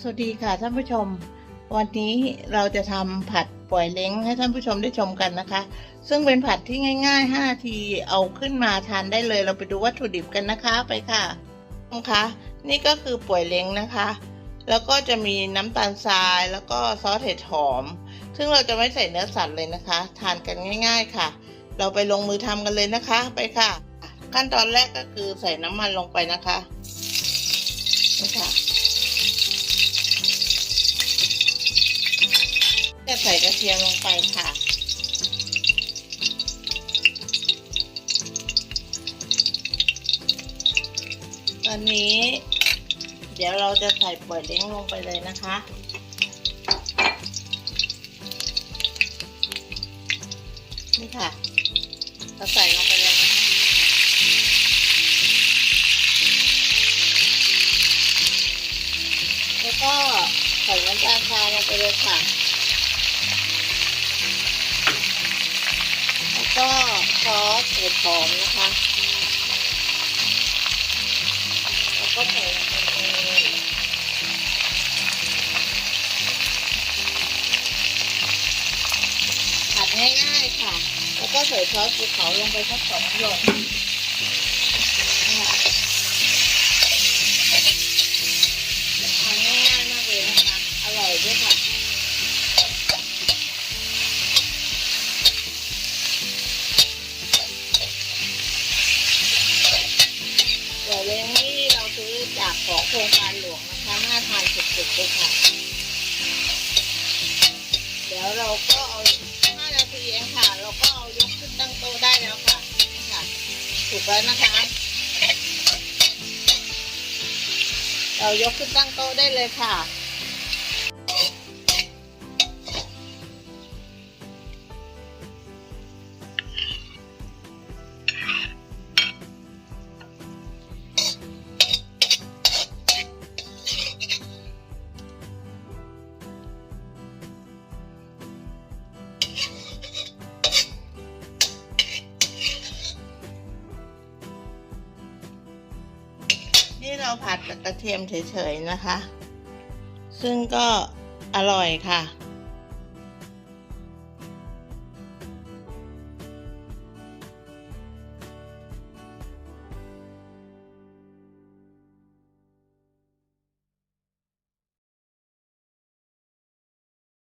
สวัสดีค่ะท่านผู้ชม วันนี้เราจะทำผัดปล่อยเล้งให้ท่านผู้ชมได้ชมกันนะคะ ซึ่งเป็นผัดที่ง่าย ๆ5นาทีเอาขึ้นมาทานได้เลย เราไปดูวัตถุดิบกันนะคะไปค่ะนะคะนี่ก็คือป่วยเล้งนะคะ แล้วก็จะมีน้ำตาลทรายแล้วก็ซอสเห็ดหอม ซึ่งเราจะไม่ใส่เนื้อสัตว์เลยนะคะ ทานกันง่าย ๆค่ะ เราไปลงมือทำกันเลยนะคะไปค่ะ ขั้นตอนแรกก็คือใส่น้ำมันลงไปนะคะนี่ค่ะ ใส่กระเทียมลงไปค่ะตอนนี้ เดี๋ยวเราจะใส่ป่วยเล้งลงไปเลยนะคะนี่ค่ะเราใส่ลงไปเลยนะคะแล้วก็ใส่น้ำตาลทรายลงไปเลยค่ะ ก็ซอสเห็ดหอมนะคะ แล้วก็ใส่ลงไปผัดง่ายๆค่ะ แล้วก็ใส่ซอสภูเขาลงไปสักสองหยดนะคะทานง่ายๆมากเลยนะคะ อร่อยด้วยค่ะ เดี๋ยวเลี้ยงนี่เราซื้อจาก ของโครงการหลวงนะคะน่าทานสุดๆเลยค่ะ เดี๋ยวเราก็เอา5นาทีเองค่ะ เราก็เอายกขึ้นตั้งโต๊ะได้แล้วค่ะนี่ค่ะถูกแล้วนะคะ เรายกขึ้นตั้งโต๊ะได้เลยค่ะ เราผัดกับกระเทียมเฉยๆนะคะ ซึ่งก็อร่อยค่ะ